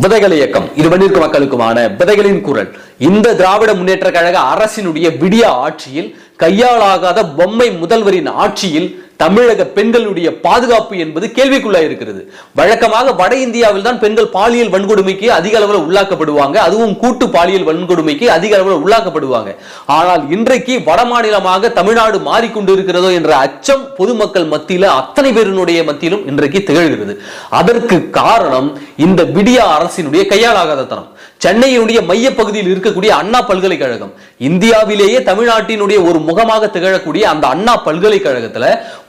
விதைகள் இயக்கம். இது இருவனிற்கு மக்களுக்குமான விதைகளின் குரல். இந்த திராவிட முன்னேற்ற கழக அரசினுடைய விடிய ஆட்சியில் கையாளாகாத பொம்மை முதல்வரின் ஆட்சியில் தமிழக பெண்களுடைய பாதுகாப்பு என்பது கேள்விக்குள்ளாய் இருக்கிறது. வழக்கமாக வட இந்தியாவில் தான் பெண்கள் பாலியல் வன்கொடுமைக்கு அதிக அளவில் உள்ளாக்கப்படுவாங்க. அதுவும் கூட்டு பாலியல் வன்கொடுமைக்கு அதிக அளவில் உள்ளாக்கப்படுவாங்க. ஆனால் இன்றைக்கு வட மாநிலமாக தமிழ்நாடு மாறிக்கொண்டு இருக்கிறதோ என்ற அச்சம் பொதுமக்கள் மத்தியில அத்தனை பேரினுடைய மத்தியிலும் இன்றைக்கு திகழ்கிறது. அதற்கு காரணம் இந்த விடியா அரசினுடைய கையாளாகாத தனம் சென்னையினுடைய மைய பகுதியில் இருக்கக்கூடிய அண்ணா பல்கலைக்கழகம் இந்தியாவிலேயே தமிழ்நாட்டினுடைய ஒரு முகமாக திகழக்கூடிய அந்த அண்ணா பல்கலைக்கழகத்துல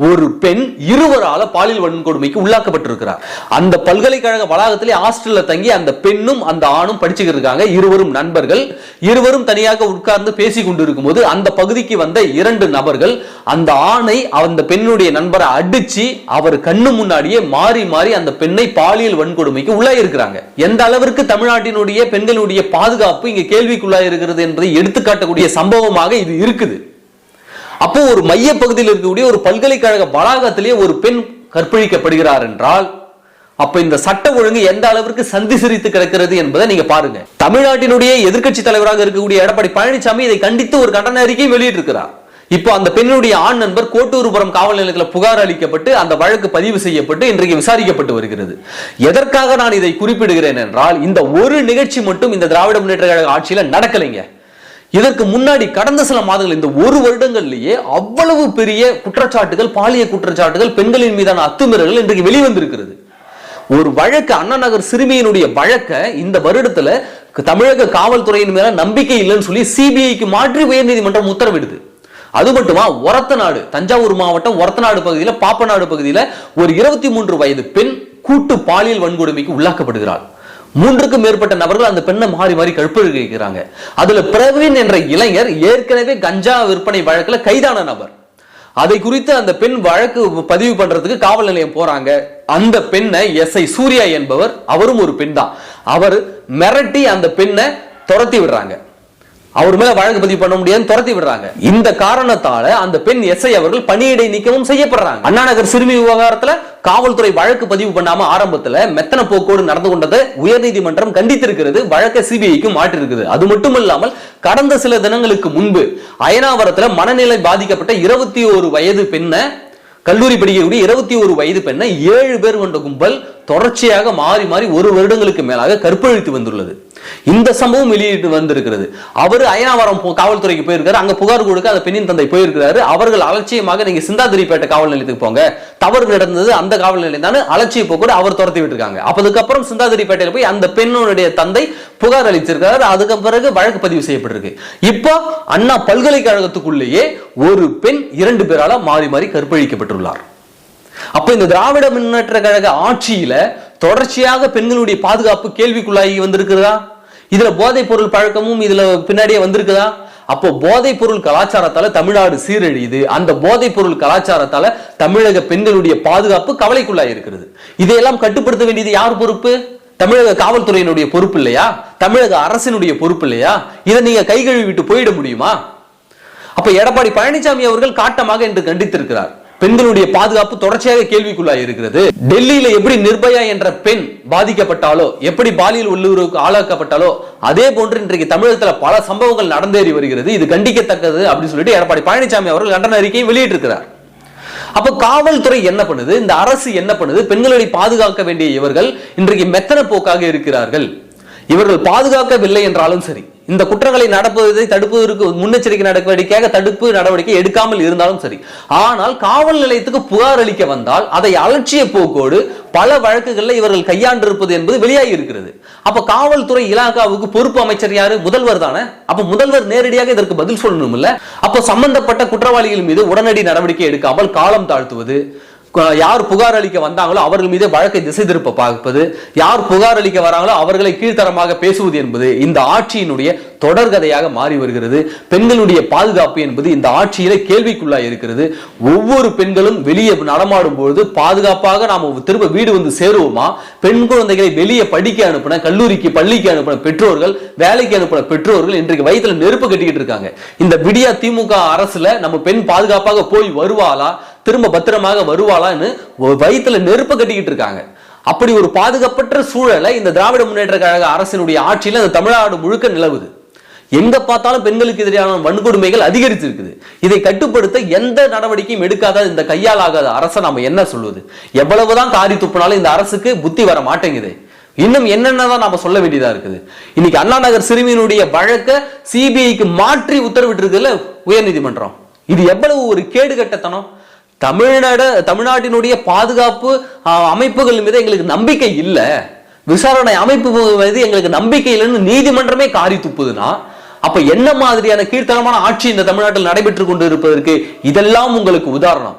ஒரு பெண் இருவரால பாலியல் வன்கொடுமைக்கு உள்ளாக்கப்பட்டிருக்கிறார். அந்த பல்கலைக்கழக வளாகத்திலே ஹாஸ்டல்ல தங்கி அந்த பெண்ணும் அந்த ஆணும் படிச்சுக்கிட்டு இருக்காங்க. இருவரும் நண்பர்கள். இருவரும் தனியாக உட்கார்ந்து பேசி கொண்டிருக்கும் போது அந்த பகுதிக்கு வந்த இரண்டு நபர்கள் அந்த ஆணை அந்த பெண்ணுடைய நண்பரை அடிச்சு அவர் கண்ணு முன்னாடியே மாறி மாறி அந்த பெண்ணை பாலியல் வன்கொடுமைக்கு உள்ளாயிருக்கிறாங்க. எந்த அளவிற்கு தமிழ்நாட்டினுடைய பெண்களுடைய பாதுகாப்பு இங்க கேள்விக்குள்ளாக இருக்கிறது என்பதை எடுத்துக்காட்டக்கூடிய சம்பவமாக இது இருக்குது. அப்போ ஒரு மைய பகுதியில் இருக்கக்கூடிய ஒரு பல்கலைக்கழக வளாகத்திலேயே ஒரு பெண் கற்பழிக்கப்படுகிறார் என்றால் அப்ப இந்த சட்ட ஒழுங்கு எந்த அளவிற்கு சந்தி சிரித்து கிடக்கிறது என்பதை நீங்க பாருங்க. தமிழ்நாட்டினுடைய எதிர்க்கட்சி தலைவராக இருக்கக்கூடிய எடப்பாடி பழனிசாமி இதை கண்டித்து ஒரு கண்டன அறிக்கை வெளியிட்டிருக்கிறார். இப்போ அந்த பெண்ணுடைய ஆண் நண்பர் கோட்டூர்புரம் காவல் நிலையத்தில் புகார் அளிக்கப்பட்டு அந்த வழக்கு பதிவு செய்யப்பட்டு இன்றைக்கு விசாரிக்கப்பட்டு வருகிறது. எதற்காக நான் இதை குறிப்பிடுகிறேன் என்றால் இந்த ஒரு நிகழ்ச்சி மட்டும் இந்த திராவிட முன்னேற்ற கழக ஆட்சியில் நடக்கலைங்க. இதற்கு முன்னாடி கடந்த சில மாதங்கள் இந்த ஒரு வருடங்கள்லயே அவ்வளவு பெரிய குற்றச்சாட்டுகள் பாலிய குற்றச்சாட்டுகள் பெண்களின் மீதான அத்துமீறல்கள் இன்றைக்கு வெளிவந்திருக்கிறது. ஒரு வழக்கு அண்ணா நகர் சிறுமியினுடைய வழக்க இந்த வருடத்துல தமிழக காவல்துறையின் மேல நம்பிக்கை இல்லைன்னு சொல்லி சிபிஐக்கு மாற்றி உயர்நீதிமன்றம் உத்தரவிடுது. அது மட்டுமா ஒரத்த நாடு தஞ்சாவூர் மாவட்டம் ஒரத்தநாடு பகுதியில் பாப்பநாடு பகுதியில் ஒரு இருபத்தி மூன்று வயது பெண் கூட்டு பாலியல் வன்கொடுமைக்கு உள்ளாக்கப்படுகிறார் மூன்றுக்கும் மேற்பட்ட நபர்கள் அந்த பெண்ணை மாறி மாறி கற்பழிக்கிறாங்க. அதுல பிரவீன் என்ற இளைஞர் ஏற்கனவே கஞ்சா விற்பனை வழக்கில் கைதான நபர். அதை குறித்து அந்த பெண் வழக்கு பதிவு பண்றதுக்கு காவல் நிலையம் போறாங்க. அந்த பெண்ணை எஸ் ஐ சூர்யா என்பவர் அவரும் ஒரு பெண் தான். அவர் மிரட்டி அந்த பெண்ணை துரத்தி விடுறாங்க. அவர் மேல வழக்கு பதிவு பண்ண முடியாதுன்னு துரத்தி விடுறாங்க. இந்த காரணத்தால அந்த பெண் எஸ்ஐ அவர்கள் பணியிடை நீக்கமும் செய்யப்படுறாங்க. அண்ணாநகர் சிறுமி விவகாரத்துல காவல்துறை வழக்கு பதிவு பண்ணாம ஆரம்பத்துல மெத்தன போக்கோடு நடந்து கொண்டதை உயர்நீதிமன்றம் கண்டித்திருக்கிறது வழக்க சிபிஐக்கு மாற்றிருக்குது. அது மட்டும் இல்லாமல் கடந்த சில தினங்களுக்கு முன்பு அயனாவரத்துல மனநிலை பாதிக்கப்பட்ட இருபத்தி ஒரு வயது பெண்ணை கல்லூரி படிக்கக்கூடிய இருபத்தி ஒரு வயது பெண்ணை ஏழு பேர் கொண்ட கும்பல் தொடர்ச்சியாக மாறி மாறி ஒரு வருடங்களுக்கு மேலாக கற்பழித்து வந்துள்ளது. இந்த சம்பவம் வெளியிட்டு வந்திருக்கிறது. அவர் அயனாவரம் காவல்துறைக்கு போயிருக்காரு. அங்க புகார் கொடுக்க அந்த பெண்ணின் தந்தை போயிருக்கிறாரு. அவர்கள் அலட்சியமாக நீங்க சிந்தாதிரிப்பேட்டை காவல் நிலையத்துக்கு போங்க. தவறு நடந்தது அந்த காவல் நிலையம் தானே. அலட்சிய போக்கூட அவர் துரத்தி விட்டுருக்காங்க. அதுக்கப்புறம் சிந்தாதிரிப்பேட்டையில போய் அந்த பெண்ணுடைய தந்தை புகார் அளிச்சிருக்காரு. அதுக்கு பிறகு வழக்கு பதிவு செய்யப்பட்டிருக்கு. இப்போ அண்ணா பல்கலைக்கழகத்துக்குள்ளேயே ஒரு பெண் இரண்டு பேரால மாறி மாறி கற்பழிக்கப்பட்டுள்ளார். அப்ப இந்த திராவிட முன்னேற்ற கழக ஆட்சியில தொடர்ச்சியாக பெண்களுடைய பாதுகாப்பு கேள்விக்குள்ளாகி வந்திருக்கிறதா? இதுல போதைப் பொருள் பழக்கமும் இதுல பின்னாடியே வந்திருக்குதா? அப்போ போதைப் பொருள் கலாச்சாரத்தால தமிழ்நாடு சீரழியுது. அந்த போதைப் பொருள் கலாச்சாரத்தால தமிழக பெண்களுடைய பாதுகாப்பு கவலைக்குள்ளாய் இருக்கிறது. இதையெல்லாம் கட்டுப்படுத்த வேண்டியது யார் பொறுப்பு? தமிழக காவல்துறையினுடைய பொறுப்பு இல்லையா? தமிழக அரசினுடைய பொறுப்பு இல்லையா? இதை நீங்க கை கழுவி விட்டு போயிட முடியுமா? அப்ப எடப்பாடி பழனிசாமி அவர்கள் காட்டமாக என்று கண்டித்திருக்கிறார். பெண்களுடைய பாதுகாப்பு தொடர்ச்சியாக கேள்விக்குள்ளாய் இருக்கிறது. டெல்லியில எப்படி நிர்பயா என்ற பெண் பாதிக்கப்பட்டாலோ எப்படி பாலியல் உள்ளுறவுக்கு ஆளாக்கப்பட்டாலோ அதே போன்று இன்றைக்கு தமிழகத்தில் பல சம்பவங்கள் நடந்தேறி வருகிறது. இது கண்டிக்கத்தக்கது அப்படின்னு சொல்லிட்டு எடப்பாடி பழனிசாமி அவர்கள் கண்டன அறிக்கையை வெளியிட்டிருக்கிறார். அப்போ காவல்துறை என்ன பண்ணுது? இந்த அரசு என்ன பண்ணுது? பெண்களை பாதுகாக்க வேண்டிய இவர்கள் இன்றைக்கு மெத்தன போக்காக இருக்கிறார்கள். இவர்கள் பாதுகாக்கவில்லை என்றாலும் சரி. இந்த குற்றங்களை நடப்பதை தடுப்பதற்கு முன்னெச்சரிக்கை நடவடிக்கையாக தடுப்பு நடவடிக்கை எடுக்காமல் இருந்தாலும் சரி. ஆனால் காவல் நிலையத்துக்கு புகார் அளிக்க வந்தால் அதை அலட்சிய போக்கோடு பல வழக்குகளில் இவர்கள் கையாண்டிருப்பது என்பது வெளியாகி இருக்கிறது. அப்ப காவல்துறை இலாகாவுக்கு பொறுப்பு அமைச்சர் யாரு? முதல்வர் தானே. அப்ப முதல்வர் நேரடியாக இதற்கு பதில் சொல்லணும் இல்ல அப்போ சம்பந்தப்பட்ட குற்றவாளிகள் மீது உடனடி நடவடிக்கை எடுக்காமல் காலம் தாழ்த்துவது யார் புகார் அளிக்க வந்தாங்களோ அவர்கள் மீது வழக்கை திசை திருப்ப பார்ப்பது யார் புகார் அளிக்க வராங்களோ அவர்களை கீழ்த்தரமாக பேசுவது என்பது இந்த ஆட்சியினுடைய தொடர்கதையாக மாறி வருகிறது. பெண்களுடைய பாதுகாப்பு என்பது இந்த ஆட்சியில கேள்விக்குள்ளாய் இருக்கிறது. ஒவ்வொரு பெண்களும் வெளியே நடமாடும் பொழுது பாதுகாப்பாக நாம திரும்ப வீடு வந்து சேருவோமா? பெண் குழந்தைகளை வெளியே படிக்க அனுப்பின கல்லூரிக்கு பள்ளிக்கு அனுப்பின பெற்றோர்கள் வேலைக்கு அனுப்பின பெற்றோர்கள் இன்றைக்கு வயித்துல நெருப்பு கட்டிக்கிட்டு இருக்காங்க. இந்த விடியா திமுக அரசுல நம்ம பெண் பாதுகாப்பாக போய் வருவாளா? திரும்ப பத்திரமாக வருவாளான்னு வயித்துல நெருப்பு கட்டிக்கிட்டு இருக்காங்க. அப்படி ஒரு பாதுகாப்பற்ற சூழலை இந்த திராவிட முன்னேற்ற கழக அரசினுடைய ஆட்சியில் அந்த தமிழ்நாடு முழுக்க நிலவுது. எங்க பார்த்தாலும் பெண்களுக்கு எதிரான வன்கொடுமைகள் அதிகரித்து இருக்குது இதை கட்டுப்படுத்த எந்த நடவடிக்கையும் எடுக்காத இந்த கையால் ஆகாத அரசை நாம என்ன சொல்லுவது எவ்வளவுதான் காரி துப்புனாலும் இந்த அரசுக்கு புத்தி வர மாட்டேங்குது. இன்னும் என்னென்னதான் நாம சொல்ல வேண்டியதா இருக்குது? இன்னைக்கு அண்ணா நகர் சிறுமியினுடைய வழக்க சிபிஐக்கு மாற்றி உத்தரவிட்டு இருக்குல்ல உயர்நீதிமன்றம். இது எவ்வளவு ஒரு கேடுகட்டத்தனம்? தமிழ்நாடு தமிழ்நாட்டினுடைய பாதுகாப்பு அமைப்புகள் மீது எங்களுக்கு நம்பிக்கை இல்லை. விசாரணை அமைப்பு மீது எங்களுக்கு நம்பிக்கை இல்லைன்னு நீதிமன்றமே காரி துப்புதுன்னா அப்ப என்ன மாதிரியான கீழ்த்தனமான ஆட்சி இந்த தமிழ்நாட்டில் நடைபெற்று கொண்டு இருப்பதற்கு இதெல்லாம் உங்களுக்கு உதாரணம்.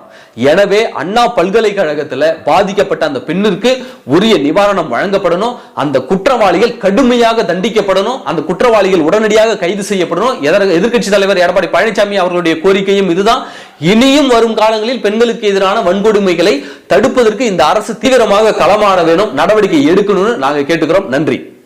எனவே அண்ணா பல்கலைக்கழகத்துல பாதிக்கப்பட்ட அந்த பெண்ணிற்கு உரிய நிவாரணம் வழங்கப்படணும். அந்த குற்றவாளிகள் கடுமையாக தண்டிக்கப்படணும். அந்த குற்றவாளிகள் உடனடியாக கைது செய்யப்படணும். எதிர்கட்சி தலைவர் எடப்பாடி பழனிசாமி அவர்களுடைய கோரிக்கையும் இதுதான். இனியும் வரும் காலங்களில் பெண்களுக்கு எதிரான வன்கொடுமைகளை தடுப்பதற்கு இந்த அரசு தீவிரமாக களமாட வேணும் நடவடிக்கை எடுக்கணும்னு நாங்க கேட்டுக்கிறோம். நன்றி.